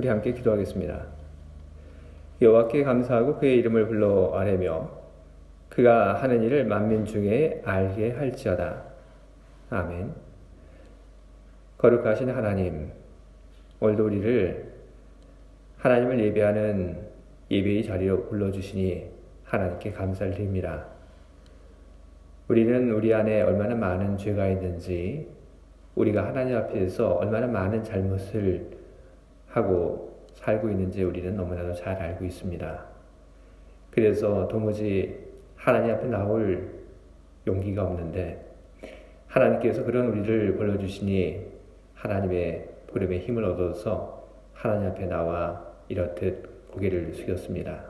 우리 함께 기도하겠습니다. 여호와께 감사하고 그의 이름을 불러 아뢰며 그가 하는 일을 만민 중에 알게 할지어다. 아멘. 거룩하신 하나님, 오늘도 우리를 하나님을 예배하는 예배의 자리로 불러주시니 하나님께 감사를 드립니다. 우리는 우리 안에 얼마나 많은 죄가 있는지, 우리가 하나님 앞에서 얼마나 많은 잘못을 하고 살고 있는지 우리는 너무나도 잘 알고 있습니다. 그래서 도무지 하나님 앞에 나올 용기가 없는데, 하나님께서 그런 우리를 불러주시니 하나님의 부름에 힘을 얻어서 하나님 앞에 나와 이렇듯 고개를 숙였습니다.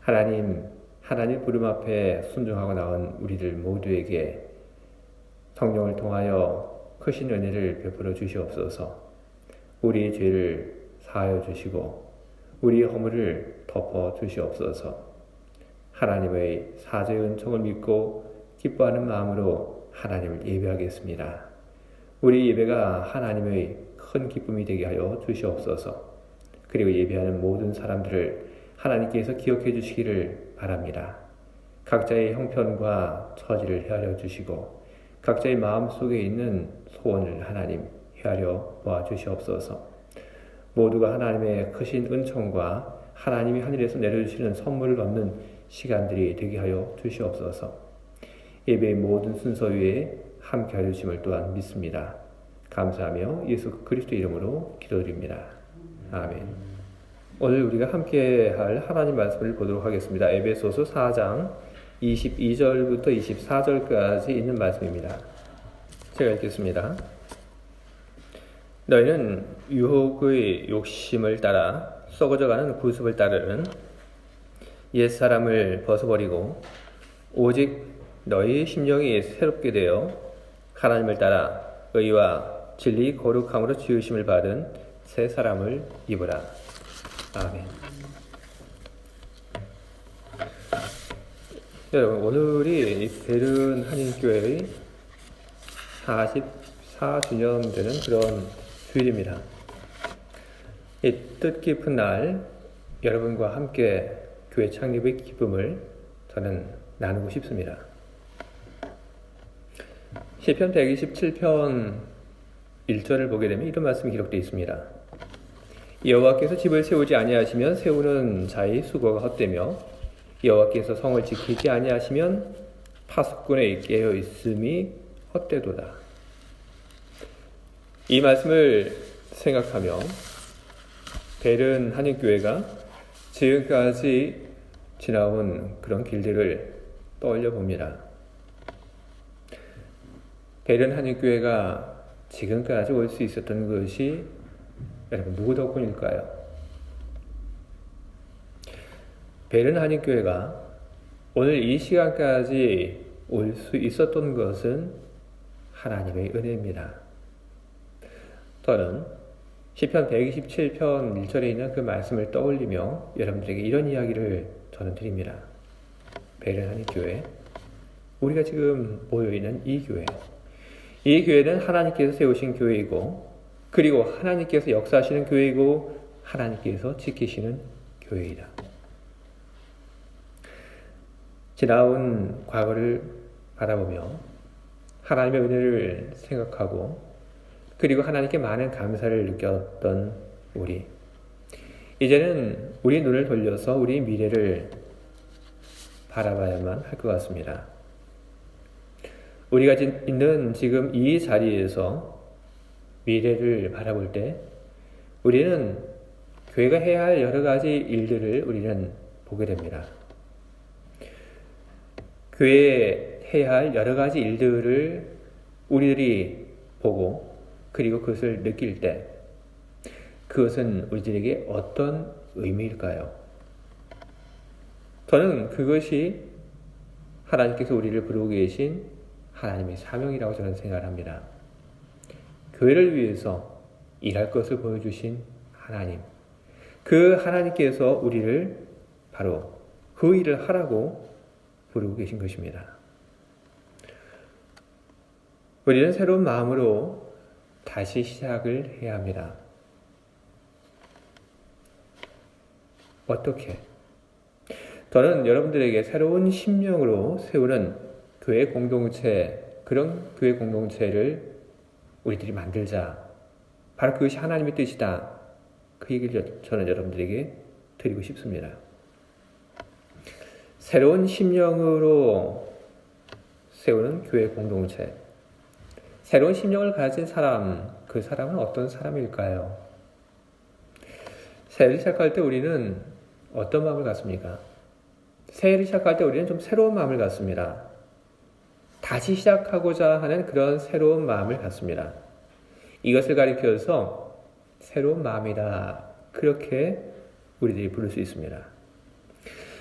하나님, 하나님 부름 앞에 순종하고 나온 우리들 모두에게 성령을 통하여 크신 은혜를 베풀어 주시옵소서. 우리의 죄를 사하여 주시고 우리의 허물을 덮어 주시옵소서. 하나님의 사죄의 은총을 믿고 기뻐하는 마음으로 하나님을 예배하겠습니다. 우리 예배가 하나님의 큰 기쁨이 되게 하여 주시옵소서. 그리고 예배하는 모든 사람들을 하나님께서 기억해 주시기를 바랍니다. 각자의 형편과 처지를 헤아려 주시고 각자의 마음 속에 있는 소원을 하나님 헤아려 보아 주시옵소서. 모두가 하나님의 크신 은총과 하나님이 하늘에서 내려주시는 선물을 얻는 시간들이 되게 하여 주시옵소서. 예배의 모든 순서 위에 함께 하여 주심을 또한 믿습니다. 감사하며 예수 그리스도 이름으로 기도드립니다. 아멘. 오늘 우리가 함께 할 하나님 말씀을 보도록 하겠습니다. 에베소서 4장 22절부터 24절까지 있는 말씀입니다. 제가 읽겠습니다. 너희는 유혹의 욕심을 따라 썩어져가는 구습을 따르는 옛사람을 벗어버리고 오직 너희 심령이 새롭게 되어 하나님을 따라 의와 진리 거룩함으로 지으심을 받은 새 사람을 입으라. 아멘. 여러분 오늘이 베른 한인교회의 44주년 되는 그런 주일입니다. 이 뜻깊은 날 여러분과 함께 교회 창립의 기쁨을 저는 나누고 싶습니다. 시편 127편 1절을 보게 되면 이런 말씀이 기록되어 있습니다. 여호와께서 집을 세우지 아니하시면 세우는 자의 수고가 헛되며 여호와께서 성을 지키지 아니하시면 파수꾼에 깨어 있음이 헛되도다. 이 말씀을 생각하며 베른 한인교회가 지금까지 지나온 그런 길들을 떠올려 봅니다. 베른 한인교회가 지금까지 올 수 있었던 것이 여러분 누구 덕분일까요? 베른 한인교회가 오늘 이 시간까지 올 수 있었던 것은 하나님의 은혜입니다. 저는 시편 127편 1절에 있는 그 말씀을 떠올리며 여러분들에게 이런 이야기를 저는 드립니다. 베른 한인교회 우리가 지금 모여 있는 이 교회 이 교회는 하나님께서 세우신 교회이고 그리고 하나님께서 역사하시는 교회이고 하나님께서 지키시는 교회이다. 지나온 과거를 바라보며 하나님의 은혜를 생각하고 그리고 하나님께 많은 감사를 느꼈던 우리 이제는 우리 눈을 돌려서 우리 미래를 바라봐야만 할 것 같습니다. 우리가 있는 지금 이 자리에서 미래를 바라볼 때 우리는 교회가 해야 할 여러 가지 일들을 우리는 보게 됩니다. 교회에 해야 할 여러 가지 일들을 우리들이 보고 그리고 그것을 느낄 때 그것은 우리들에게 어떤 의미일까요? 저는 그것이 하나님께서 우리를 부르고 계신 하나님의 사명이라고 저는 생각을 합니다. 교회를 위해서 일할 것을 보여주신 하나님. 그 하나님께서 우리를 바로 그 일을 하라고 부르고 계신 것입니다. 우리는 새로운 마음으로 다시 시작을 해야 합니다. 어떻게? 저는 여러분들에게 새로운 심령으로 세우는 교회 공동체, 그런 교회 공동체를 우리들이 만들자. 바로 그것이 하나님의 뜻이다. 그 얘기를 저는 여러분들에게 드리고 싶습니다. 새로운 심령으로 세우는 교회 공동체. 새로운 심령을 가진 사람, 그 사람은 어떤 사람일까요? 새해를 시작할 때 우리는 어떤 마음을 갖습니까? 새해를 시작할 때 우리는 좀 새로운 마음을 갖습니다. 다시 시작하고자 하는 그런 새로운 마음을 갖습니다. 이것을 가리켜서 새로운 마음이다. 그렇게 우리들이 부를 수 있습니다.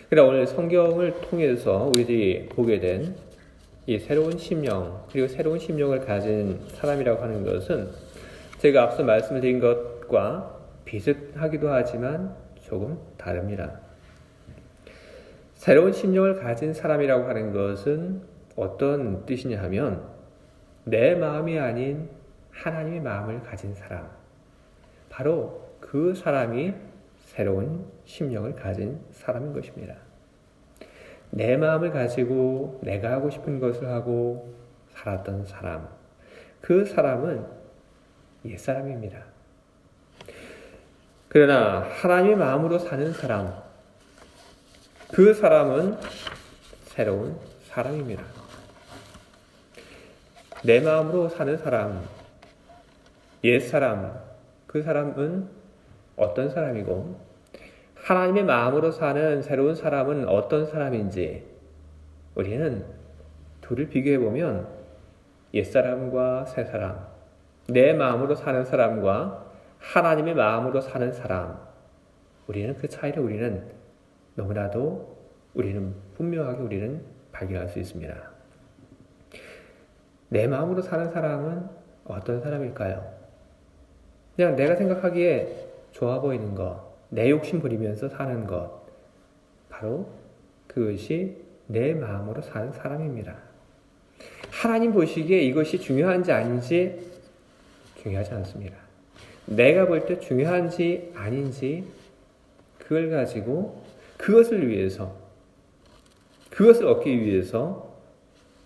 그러나 오늘 성경을 통해서 우리들이 보게 된 이 새로운 심령, 그리고 새로운 심령을 가진 사람이라고 하는 것은 제가 앞서 말씀을 드린 것과 비슷하기도 하지만 조금 다릅니다. 새로운 심령을 가진 사람이라고 하는 것은 어떤 뜻이냐 하면 내 마음이 아닌 하나님의 마음을 가진 사람. 바로 그 사람이 새로운 심령을 가진 사람인 것입니다. 내 마음을 가지고 내가 하고 싶은 것을 하고 살았던 사람. 그 사람은 옛사람입니다. 그러나 하나님의 마음으로 사는 사람. 그 사람은 새로운 사람입니다. 내 마음으로 사는 사람, 옛 사람, 그 사람은 어떤 사람이고, 하나님의 마음으로 사는 새로운 사람은 어떤 사람인지, 우리는 둘을 비교해 보면, 옛 사람과 새 사람, 내 마음으로 사는 사람과 하나님의 마음으로 사는 사람, 우리는 그 차이를 우리는 너무나도 우리는 분명하게 우리는 발견할 수 있습니다. 내 마음으로 사는 사람은 어떤 사람일까요? 그냥 내가 생각하기에 좋아 보이는 것, 내 욕심 부리면서 사는 것, 바로 그것이 내 마음으로 사는 사람입니다. 하나님 보시기에 이것이 중요한지 아닌지 중요하지 않습니다. 내가 볼 때 중요한지 아닌지 그걸 가지고 그것을 위해서 그것을 얻기 위해서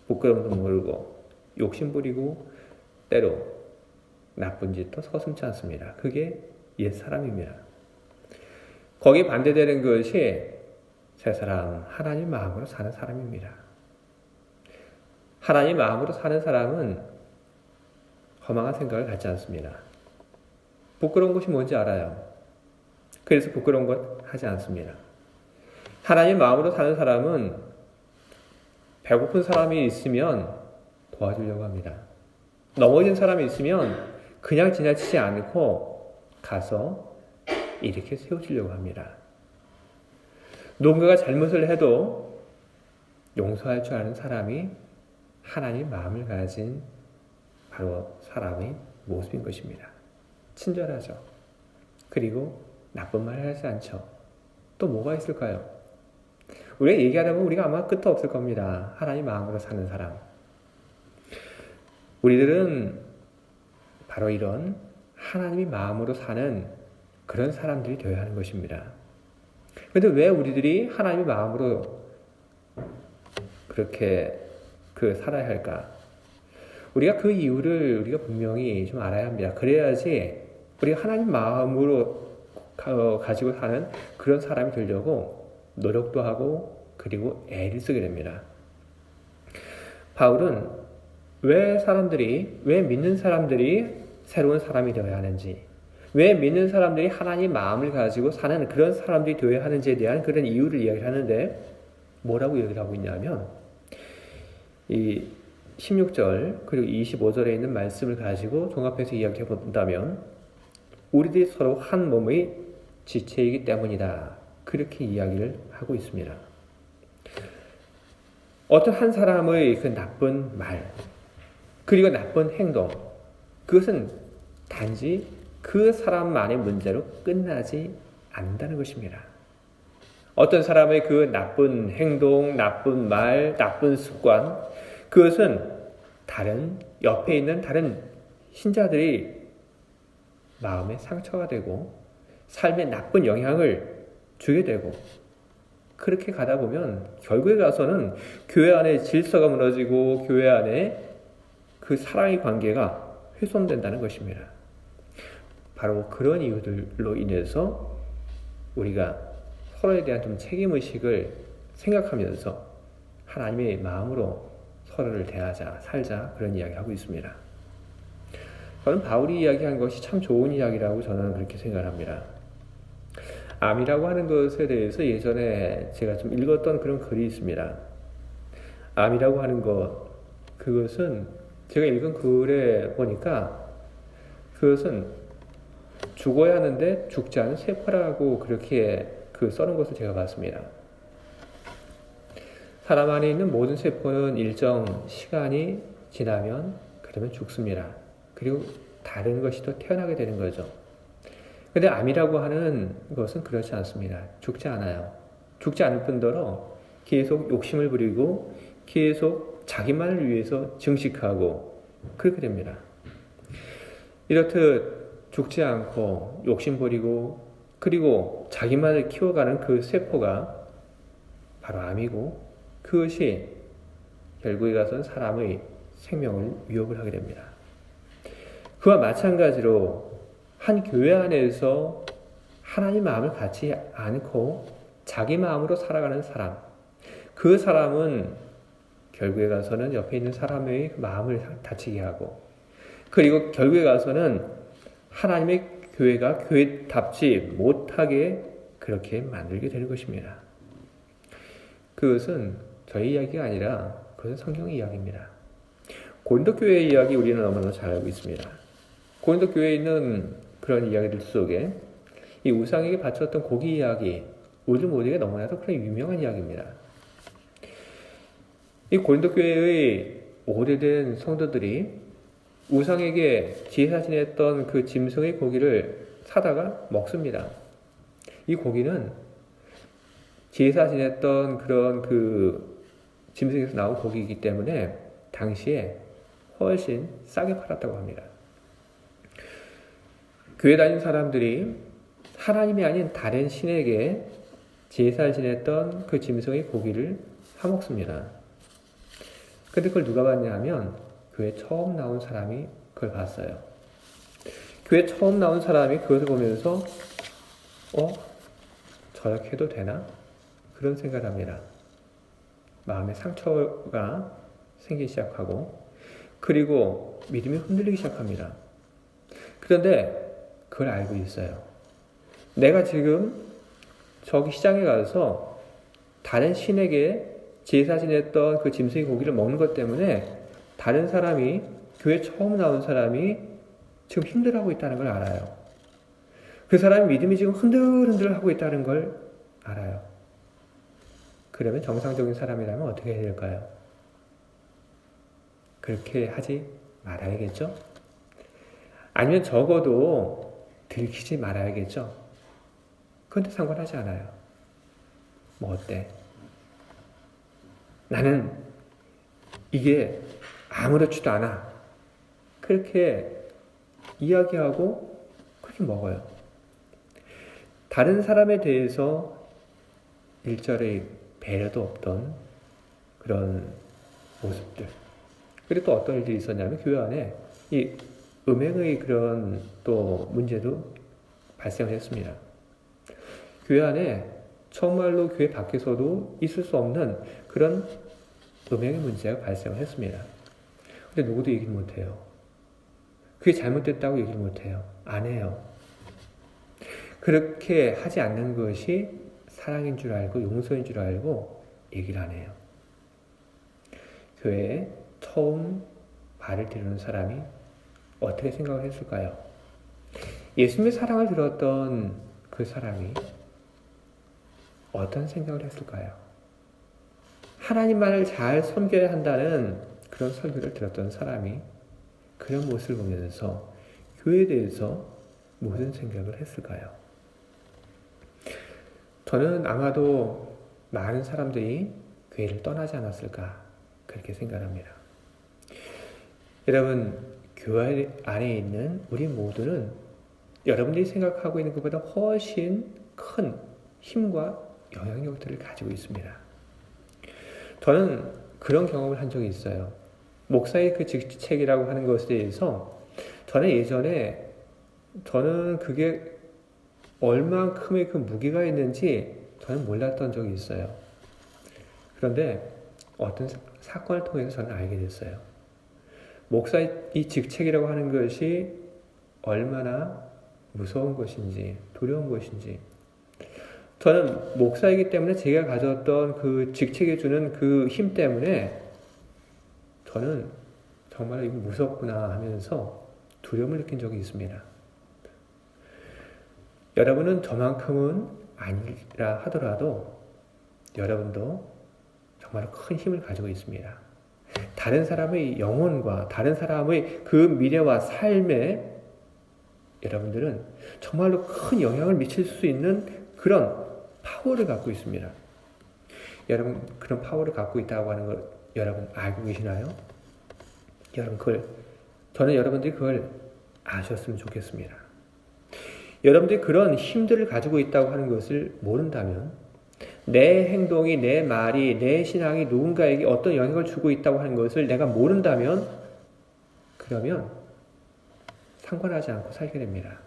부끄럼도 모르고 욕심 부리고 때로 나쁜 짓도 서슴지 않습니다. 그게 옛 사람입니다. 거기 반대되는 것이 새 사람, 하나님 마음으로 사는 사람입니다. 하나님 마음으로 사는 사람은 허망한 생각을 갖지 않습니다. 부끄러운 것이 뭔지 알아요. 그래서 부끄러운 것 하지 않습니다. 하나님 마음으로 사는 사람은 배고픈 사람이 있으면 도와주려고 합니다. 넘어진 사람이 있으면 그냥 지나치지 않고 가서 이렇게 세워주려고 합니다. 누군가가 잘못을 해도 용서할 줄 아는 사람이 하나님 마음을 가진 바로 사람의 모습인 것입니다. 친절하죠. 그리고 나쁜 말 하지 않죠. 또 뭐가 있을까요? 우리가 얘기하다 보면 우리가 아마 끝도 없을 겁니다. 하나님 마음으로 사는 사람. 우리들은 바로 이런 하나님이 마음으로 사는 그런 사람들이 되어야 하는 것입니다. 그런데 왜 우리들이 하나님의 마음으로 그렇게 그 살아야 할까? 우리가 그 이유를 우리가 분명히 좀 알아야 합니다. 그래야지 우리가 하나님 마음으로 가지고 사는 그런 사람이 되려고 노력도 하고 그리고 애를 쓰게 됩니다. 바울은 왜 사람들이, 왜 믿는 사람들이 새로운 사람이 되어야 하는지, 왜 믿는 사람들이 하나님 마음을 가지고 사는 그런 사람들이 되어야 하는지에 대한 그런 이유를 이야기를 하는데, 뭐라고 얘기를 하고 있냐면, 이 16절 그리고 25절에 있는 말씀을 가지고 종합해서 이야기해 본다면 우리들이 서로 한 몸의 지체이기 때문이다. 그렇게 이야기를 하고 있습니다. 어떤 한 사람의 그 나쁜 말 그리고 나쁜 행동 그것은 단지 그 사람만의 문제로 끝나지 않는다는 것입니다. 어떤 사람의 그 나쁜 행동, 나쁜 말, 나쁜 습관 그것은 다른 옆에 있는 다른 신자들이 마음에 상처가 되고 삶에 나쁜 영향을 주게 되고 그렇게 가다 보면 결국에 가서는 교회 안에 질서가 무너지고 교회 안에 그 사랑의 관계가 훼손된다는 것입니다. 바로 그런 이유들로 인해서 우리가 서로에 대한 좀 책임의식을 생각하면서 하나님의 마음으로 서로를 대하자, 살자 그런 이야기 하고 있습니다. 저는 바울이 이야기한 것이 참 좋은 이야기라고 저는 그렇게 생각합니다. 암이라고 하는 것에 대해서 예전에 제가 좀 읽었던 그런 글이 있습니다. 암이라고 하는 것, 그것은 제가 읽은 글에 보니까 그것은 죽어야 하는데 죽지 않은 세포라고 그렇게 그 써는 것을 제가 봤습니다. 사람 안에 있는 모든 세포는 일정 시간이 지나면 그러면 죽습니다. 그리고 다른 것이 또 태어나게 되는 거죠. 근데 암이라고 하는 것은 그렇지 않습니다. 죽지 않아요. 죽지 않을 뿐더러 계속 욕심을 부리고 계속 자기만을 위해서 증식하고 그렇게 됩니다. 이렇듯 죽지 않고 욕심 부리고 그리고 자기만을 키워가는 그 세포가 바로 암이고 그것이 결국에 가서는 사람의 생명을 위협을 하게 됩니다. 그와 마찬가지로 한 교회 안에서 하나님 마음을 갖지 않고 자기 마음으로 살아가는 사람, 그 사람은 결국에 가서는 옆에 있는 사람의 마음을 다치게 하고, 그리고 결국에 가서는 하나님의 교회가 교회답지 못하게 그렇게 만들게 되는 것입니다. 그것은 저희 이야기가 아니라 그것은 성경의 이야기입니다. 고린도 교회의 이야기 우리는 너무나 잘 알고 있습니다. 고린도 교회에 있는 그런 이야기들 속에 이 우상에게 바쳤던 고기 이야기, 우리 모두에게 너무나도 그런 유명한 이야기입니다. 이 고린도 교회의 오래된 성도들이 우상에게 제사 지냈던 그 짐승의 고기를 사다가 먹습니다. 이 고기는 제사 지냈던 그런 그 짐승에서 나온 고기이기 때문에 당시에 훨씬 싸게 팔았다고 합니다. 교회 다닌 사람들이 하나님이 아닌 다른 신에게 제사를 지냈던 그 짐승의 고기를 사먹습니다. 근데 그걸 누가 봤냐 하면 교회 처음 나온 사람이 그걸 봤어요. 교회 처음 나온 사람이 그것을 보면서 어? 저렇게 해도 되나? 그런 생각을 합니다. 마음의 상처가 생기기 시작하고 그리고 믿음이 흔들리기 시작합니다. 그런데 그걸 알고 있어요. 내가 지금 저기 시장에 가서 다른 신에게 제사 지냈던 그 짐승의 고기를 먹는 것 때문에 다른 사람이 교회 처음 나온 사람이 지금 힘들어하고 있다는 걸 알아요. 그 사람이 믿음이 지금 흔들흔들 하고 있다는 걸 알아요. 그러면 정상적인 사람이라면 어떻게 해야 될까요? 그렇게 하지 말아야겠죠? 아니면 적어도 들키지 말아야겠죠? 그런데 상관하지 않아요. 뭐 어때? 나는 이게 아무렇지도 않아. 그렇게 이야기하고 그렇게 먹어요. 다른 사람에 대해서 일절의 배려도 없던 그런 모습들. 그리고 또 어떤 일들이 있었냐면 교회 안에 이 음행의 그런 또 문제도 발생했습니다. 교회 안에 정말로 교회 밖에서도 있을 수 없는 그런 음행의 문제가 발생했습니다. 근데 누구도 얘기를 못해요. 그게 잘못됐다고 얘기를 못해요. 안 해요. 그렇게 하지 않는 것이 사랑인 줄 알고 용서인 줄 알고 얘기를 안 해요. 교회에 처음 발을 들이는 사람이 어떻게 생각을 했을까요? 예수님의 사랑을 들었던 그 사람이 어떤 생각을 했을까요? 하나님만을 잘 섬겨야 한다는 그런 설교를 들었던 사람이 그런 모습을 보면서 교회에 대해서 무슨 생각을 했을까요? 저는 아마도 많은 사람들이 교회를 떠나지 않았을까 그렇게 생각합니다. 여러분 교회 안에 있는 우리 모두는 여러분들이 생각하고 있는 것보다 훨씬 큰 힘과 영향력들을 가지고 있습니다. 저는 그런 경험을 한 적이 있어요. 목사의 그 직책이라고 하는 것에 대해서 저는 예전에 저는 그게 얼만큼의 그 무게가 있는지 저는 몰랐던 적이 있어요. 그런데 어떤 사- 사건을 통해서 저는 알게 됐어요. 목사의 이 직책이라고 하는 것이 얼마나 무서운 것인지, 두려운 것인지. 저는 목사이기 때문에 제가 가졌던 그 직책에 주는 그 힘 때문에 저는 정말 이거 무섭구나 하면서 두려움을 느낀 적이 있습니다. 여러분은 저만큼은 아니라 하더라도 여러분도 정말 큰 힘을 가지고 있습니다. 다른 사람의 영혼과 다른 사람의 그 미래와 삶에 여러분들은 정말로 큰 영향을 미칠 수 있는 그런 파워를 갖고 있습니다. 여러분 그런 파워를 갖고 있다고 하는 걸 여러분 알고 계시나요? 여러분 그걸 저는 여러분들이 그걸 아셨으면 좋겠습니다. 여러분들이 그런 힘들을 가지고 있다고 하는 것을 모른다면 내 행동이 내 말이 내 신앙이 누군가에게 어떤 영향을 주고 있다고 하는 것을 내가 모른다면 그러면 상관하지 않고 살게 됩니다.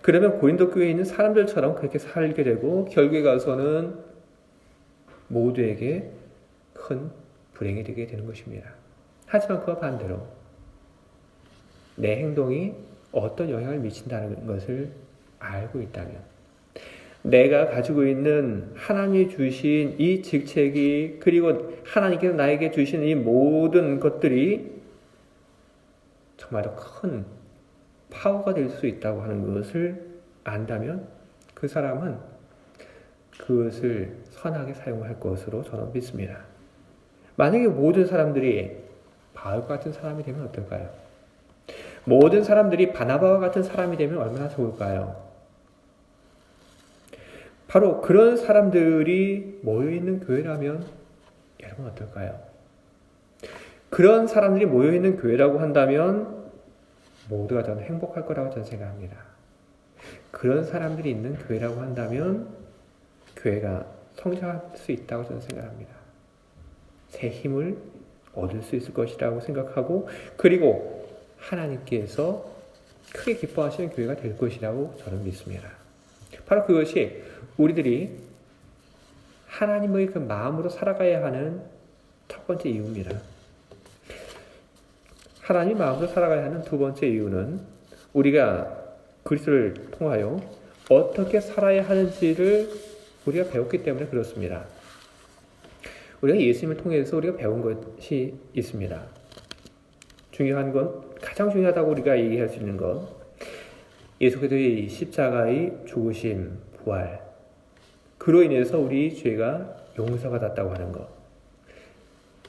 그러면 고린도 교회에 있는 사람들처럼 그렇게 살게 되고 결국에 가서는 모두에게 큰 불행이 되게 되는 것입니다. 하지만 그와 반대로 내 행동이 어떤 영향을 미친다는 것을 알고 있다면 내가 가지고 있는 하나님이 주신 이 직책이 그리고 하나님께서 나에게 주신 이 모든 것들이 정말로 큰 파워가 될 수 있다고 하는 것을 안다면 그 사람은 그것을 선하게 사용할 것으로 저는 믿습니다. 만약에 모든 사람들이 바울 같은 사람이 되면 어떨까요? 모든 사람들이 바나바와 같은 사람이 되면 얼마나 좋을까요? 바로 그런 사람들이 모여 있는 교회라면 여러분 어떨까요? 그런 사람들이 모여 있는 교회라고 한다면 모두가 저는 행복할 거라고 저는 생각합니다. 그런 사람들이 있는 교회라고 한다면 교회가 성장할 수 있다고 저는 생각합니다. 새 힘을 얻을 수 있을 것이라고 생각하고 그리고 하나님께서 크게 기뻐하시는 교회가 될 것이라고 저는 믿습니다. 바로 그것이 우리들이 하나님의 그 마음으로 살아가야 하는 첫 번째 이유입니다. 하나님 마음으로 살아가야 하는 두 번째 이유는 우리가 그리스도를 통하여 어떻게 살아야 하는지를 우리가 배웠기 때문에 그렇습니다. 우리가 예수님을 통해서 우리가 배운 것이 있습니다. 중요한 건 가장 중요하다고 우리가 얘기할 수 있는 것 예수 그리스도의 십자가의 죽으심, 부활 그로 인해서 우리 죄가 용서가 됐다고 하는 것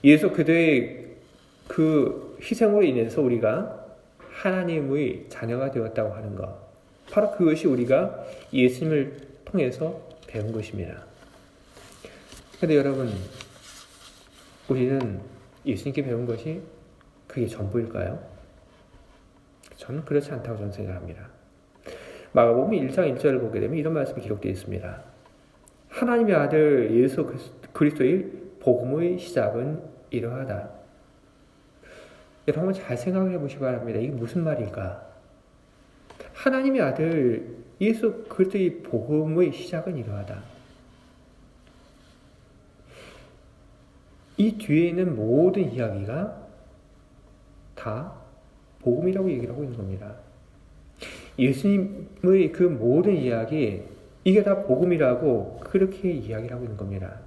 예수 그리스도의 그 희생으로 인해서 우리가 하나님의 자녀가 되었다고 하는 것 바로 그것이 우리가 예수님을 통해서 배운 것입니다. 그런데 여러분 우리는 예수님께 배운 것이 그게 전부일까요? 저는 그렇지 않다고 저는 생각합니다. 마가복음 1장 1절을 보게 되면 이런 말씀이 기록되어 있습니다. 하나님의 아들 예수 그리스도의 복음의 시작은 이러하다. 여러분 잘 생각해 보시기 바랍니다. 이게 무슨 말일까? 하나님의 아들 예수 그리스도의 복음의 시작은 이러하다. 이 뒤에 있는 모든 이야기가 다 복음이라고 얘기를 하고 있는 겁니다. 예수님의 그 모든 이야기, 이게 다 복음이라고 그렇게 이야기를 하고 있는 겁니다.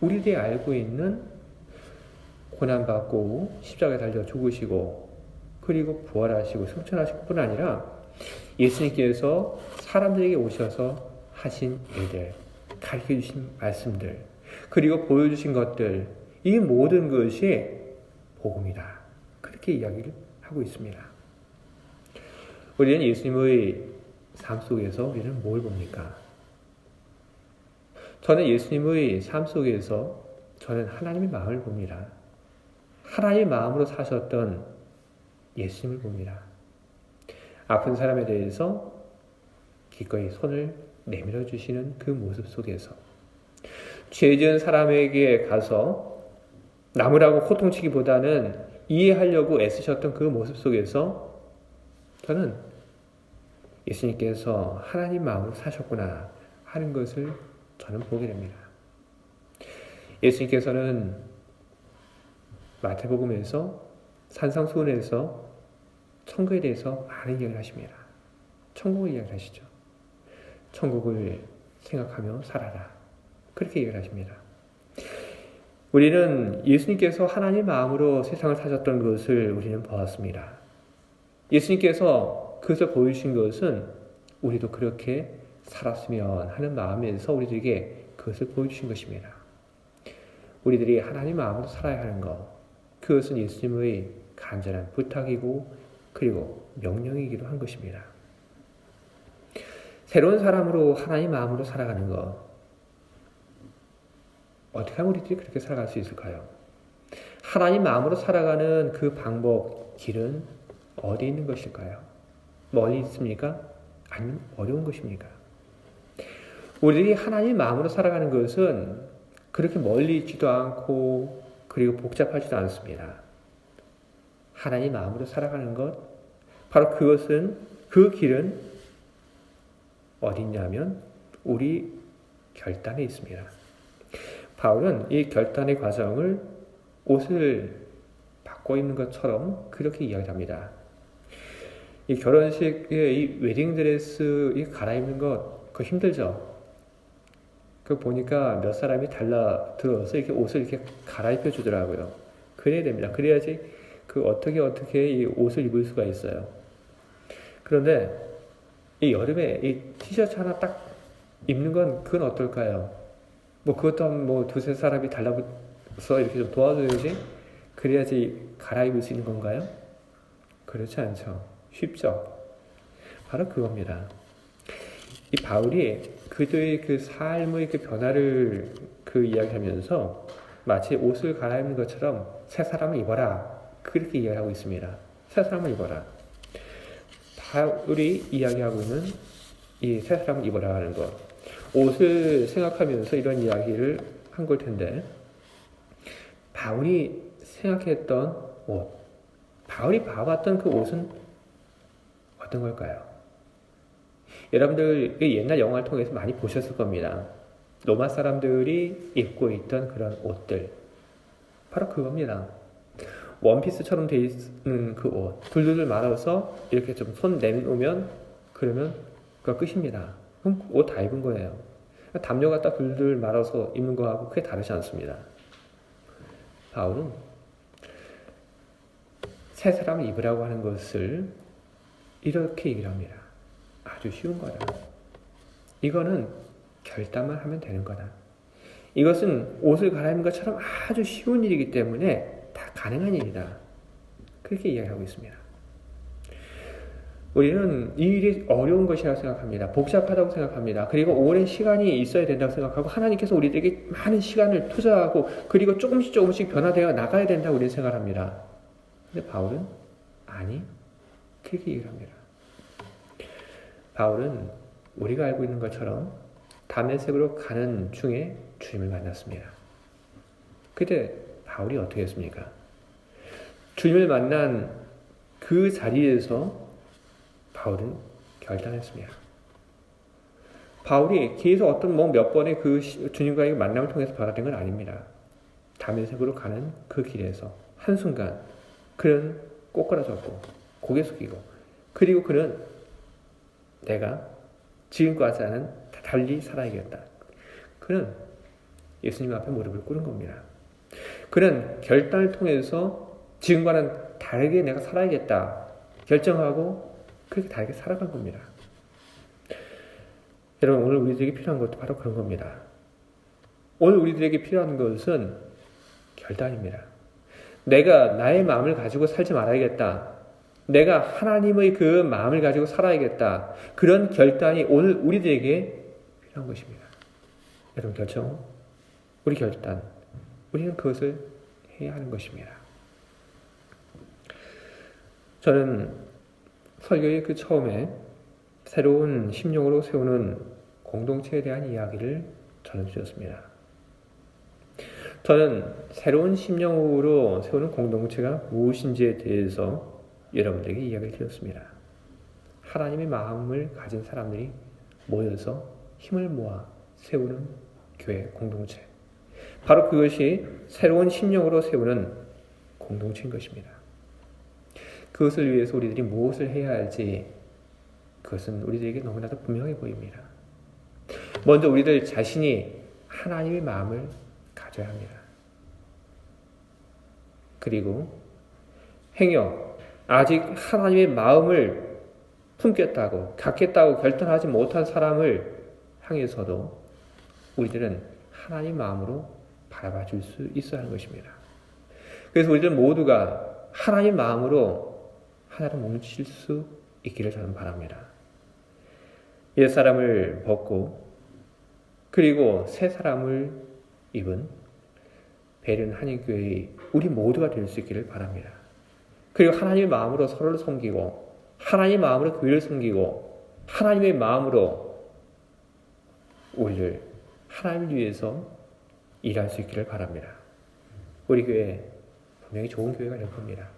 우리들이 알고 있는 고난받고 십자가에 달려 죽으시고 그리고 부활하시고 승천하실 뿐 아니라 예수님께서 사람들에게 오셔서 하신 일들, 가르쳐 주신 말씀들, 그리고 보여주신 것들, 이 모든 것이 복음이다. 그렇게 이야기를 하고 있습니다. 우리는 예수님의 삶 속에서 우리는 뭘 봅니까? 저는 예수님의 삶 속에서 저는 하나님의 마음을 봅니다. 하나님의 마음으로 사셨던 예수님을 봅니다. 아픈 사람에 대해서 기꺼이 손을 내밀어 주시는 그 모습 속에서 죄 지은 사람에게 가서 나무라고 호통치기보다는 이해하려고 애쓰셨던 그 모습 속에서 저는 예수님께서 하나님 마음으로 사셨구나 하는 것을 저는 보게 됩니다. 예수님께서는 마태복음에서 산상수훈에서 천국에 대해서 많은 이야기를 하십니다. 천국을 이야기하시죠. 천국을 생각하며 살아라. 그렇게 얘기를 하십니다. 우리는 예수님께서 하나님 마음으로 세상을 사셨던 것을 우리는 보았습니다. 예수님께서 그것을 보여주신 것은 우리도 그렇게 살았으면 하는 마음에서 우리들에게 그것을 보여주신 것입니다. 우리들이 하나님 마음으로 살아야 하는 것, 그것은 예수님의 간절한 부탁이고 그리고 명령이기도 한 것입니다. 새로운 사람으로 하나님 마음으로 살아가는 것, 어떻게 하면 우리들이 그렇게 살아갈 수 있을까요? 하나님 마음으로 살아가는 그 방법, 길은 어디 있는 것일까요? 멀리 있습니까? 아니면 어려운 것입니까? 우리들이 하나님 마음으로 살아가는 것은 그렇게 멀리 있지도 않고 그리고 복잡하지도 않습니다. 하나님 마음으로 살아가는 것, 바로 그것은 그 길은 어디 있냐면 우리 결단에 있습니다. 바울은 이 결단의 과정을 옷을 바꿔 입는 것처럼 그렇게 이야기합니다. 이 결혼식에 이 웨딩드레스 이 갈아입는 것, 그 힘들죠? 그 보니까 몇 사람이 달라 들어서 이렇게 옷을 이렇게 갈아입혀 주더라고요. 그래야 됩니다. 그래야지 그 어떻게 어떻게 이 옷을 입을 수가 있어요. 그런데 이 여름에 이 티셔츠 하나 딱 입는 건 그건 어떨까요? 뭐 그것도 뭐 두세 사람이 달라붙어서 이렇게 좀 도와줘야지 그래야지 갈아입을 수 있는 건가요? 그렇지 않죠. 쉽죠. 바로 그겁니다. 이 바울이 그들의 그 삶의 그 변화를 그 이야기하면서 마치 옷을 갈아입는 것처럼 새 사람을 입어라. 그렇게 이야기하고 있습니다. 새 사람을 입어라. 바울이 이야기하고 있는 이 새 사람을 입어라 하는 것. 옷을 생각하면서 이런 이야기를 한 걸 텐데, 바울이 생각했던 옷, 바울이 봐왔던 그 옷은 어떤 걸까요? 여러분들 옛날 영화를 통해서 많이 보셨을 겁니다. 로마 사람들이 입고 있던 그런 옷들. 바로 그겁니다. 원피스처럼 돼 있는 그 옷. 둘둘 말아서 이렇게 좀 손 내놓으면 그러면 그거 끝입니다. 그럼 옷 다 입은 거예요. 담요 갖다 둘둘 말아서 입는 거하고 크게 다르지 않습니다. 바울은 새 사람을 입으라고 하는 것을 이렇게 얘기를 합니다. 아주 쉬운 거다. 이거는 결단만 하면 되는 거다. 이것은 옷을 갈아입는 것처럼 아주 쉬운 일이기 때문에 다 가능한 일이다. 그렇게 이야기하고 있습니다. 우리는 이 일이 어려운 것이라고 생각합니다. 복잡하다고 생각합니다. 그리고 오랜 시간이 있어야 된다고 생각하고 하나님께서 우리들에게 많은 시간을 투자하고 그리고 조금씩 조금씩 변화되어 나가야 된다고 우리는 생각합니다. 근데 바울은 아니 그렇게 얘기를 합니다. 바울은 우리가 알고 있는 것처럼 다메섹으로 가는 중에 주님을 만났습니다. 그때 바울이 어떻게 했습니까? 주님을 만난 그 자리에서 바울은 결단했습니다. 바울이 계속 어떤 뭐 몇 번의 그 주님과의 만남을 통해서 변화된 건 아닙니다. 다메섹으로 가는 그 길에서 한순간 그는 꼬꾸라졌고 고개 숙이고 그리고 그는 내가 지금과는 달리 살아야겠다. 그는 예수님 앞에 무릎을 꿇은 겁니다. 그는 결단을 통해서 지금과는 다르게 내가 살아야겠다. 결정하고 그렇게 다르게 살아간 겁니다. 여러분, 오늘 우리들에게 필요한 것도 바로 그런 겁니다. 오늘 우리들에게 필요한 것은 결단입니다. 내가 나의 마음을 가지고 살지 말아야겠다. 내가 하나님의 그 마음을 가지고 살아야겠다. 그런 결단이 오늘 우리들에게 필요한 것입니다. 여러분 결정, 우리 결단, 우리는 그것을 해야 하는 것입니다. 저는 설교의 그 처음에 새로운 심령으로 세우는 공동체에 대한 이야기를 전해주셨습니다. 저는 새로운 심령으로 세우는 공동체가 무엇인지에 대해서 여러분들에게 이야기를 드렸습니다. 하나님의 마음을 가진 사람들이 모여서 힘을 모아 세우는 교회 공동체. 바로 그것이 새로운 심령으로 세우는 공동체인 것입니다. 그것을 위해서 우리들이 무엇을 해야 할지 그것은 우리들에게 너무나도 분명해 보입니다. 먼저 우리들 자신이 하나님의 마음을 가져야 합니다. 그리고 행여 아직 하나님의 마음을 품겠다고 갖겠다고 결단하지 못한 사람을 향해서도 우리들은 하나님 마음으로 바라봐 줄 수 있어야 하는 것입니다. 그래서 우리들 모두가 하나님 마음으로 하나로 뭉칠 수 있기를 저는 바랍니다. 옛 사람을 벗고 그리고 새 사람을 입은 베른 한인교회의 우리 모두가 될 수 있기를 바랍니다. 그리고 하나님의 마음으로 서로를 섬기고 하나님의 마음으로 교회를 섬기고 하나님의 마음으로 우리를 하나님을 위해서 일할 수 있기를 바랍니다. 우리 교회 분명히 좋은 교회가 될 겁니다.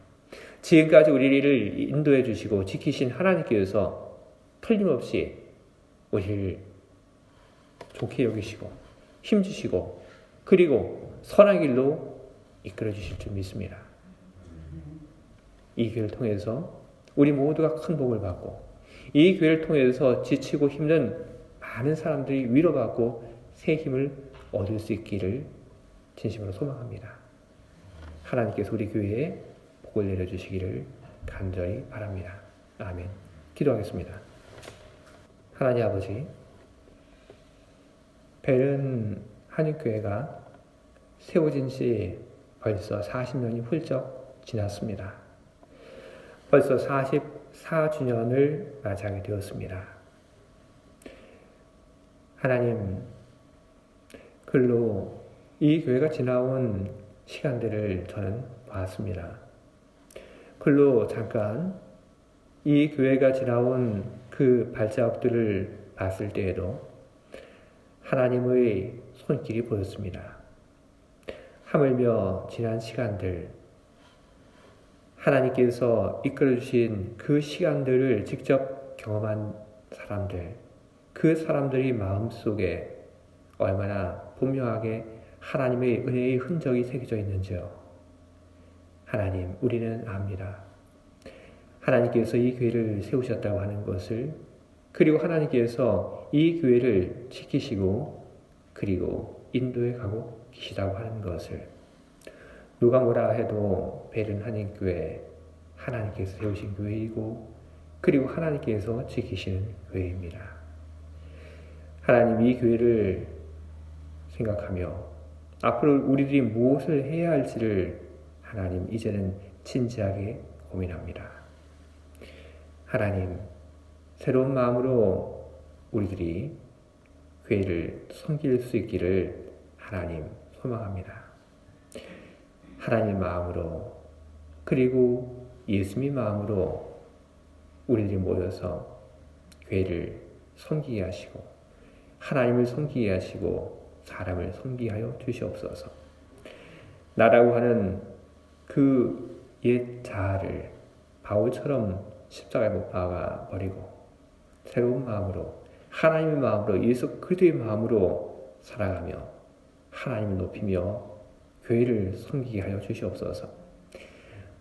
지금까지 우리를 인도해 주시고 지키신 하나님께서 틀림없이 우리를 좋게 여기시고 힘주시고 그리고 선한 길로 이끌어 주실 줄 믿습니다. 이 교회를 통해서 우리 모두가 큰 복을 받고 이 교회를 통해서 지치고 힘든 많은 사람들이 위로받고 새 힘을 얻을 수 있기를 진심으로 소망합니다. 하나님께서 우리 교회에 복을 내려주시기를 간절히 바랍니다. 아멘. 기도하겠습니다. 하나님 아버지, 벨은 한인교회가 세워진 지 벌써 40년이 훌쩍 지났습니다. 벌써 44주년을 맞이하게 되었습니다. 하나님, 글로 이 교회가 지나온 시간들을 저는 봤습니다. 글로 잠깐 이 교회가 지나온 그 발자국들을 봤을 때에도 하나님의 손길이 보였습니다. 하물며 지난 시간들, 하나님께서 이끌어주신 그 시간들을 직접 경험한 사람들, 그 사람들이 마음속에 얼마나 분명하게 하나님의 은혜의 흔적이 새겨져 있는지요. 하나님, 우리는 압니다. 하나님께서 이 교회를 세우셨다고 하는 것을 그리고 하나님께서 이 교회를 지키시고 그리고 인도해 가고 계시다고 하는 것을 누가 뭐라 해도 베른 한인 교회 하나님께서 세우신 교회이고 그리고 하나님께서 지키시는 교회입니다. 하나님 이 교회를 생각하며 앞으로 우리들이 무엇을 해야 할지를 하나님 이제는 진지하게 고민합니다. 하나님 새로운 마음으로 우리들이 교회를 섬길 수 있기를 하나님 소망합니다. 하나님 마음으로 그리고 예수님 마음으로 우리들이 모여서 교회를 섬기게 하시고 하나님을 섬기게 하시고 사람을 섬기게 하여 주시옵소서. 나라고 하는 그 옛 자아를 바울처럼 십자가에 못 박아 버리고 새로운 마음으로 하나님의 마음으로 예수 그리스도의 마음으로 살아가며 하나님을 높이며 교회를 섬기게 하여 주시옵소서.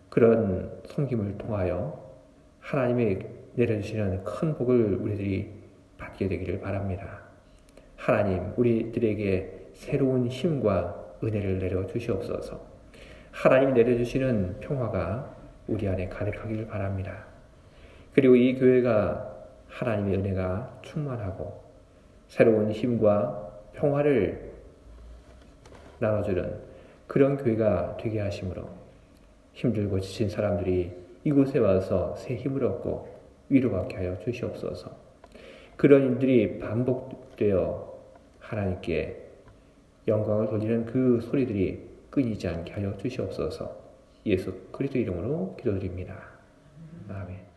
그런 섬김을 통하여 하나님의 내려주시는 큰 복을 우리들이 받게 되기를 바랍니다. 하나님, 우리들에게 새로운 힘과 은혜를 내려 주시옵소서. 하나님 내려주시는 평화가 우리 안에 가득하기를 바랍니다. 그리고 이 교회가 하나님의 은혜가 충만하고 새로운 힘과 평화를 나눠주는 그런 교회가 되게 하심으로 힘들고 지친 사람들이 이곳에 와서 새 힘을 얻고 위로받게 하여 주시옵소서. 그런 일들이 반복되어 하나님께 영광을 돌리는 그 소리들이 끊이지 않게 하여 주시옵소서. 예수 그리스도 이름으로 기도드립니다. 아멘.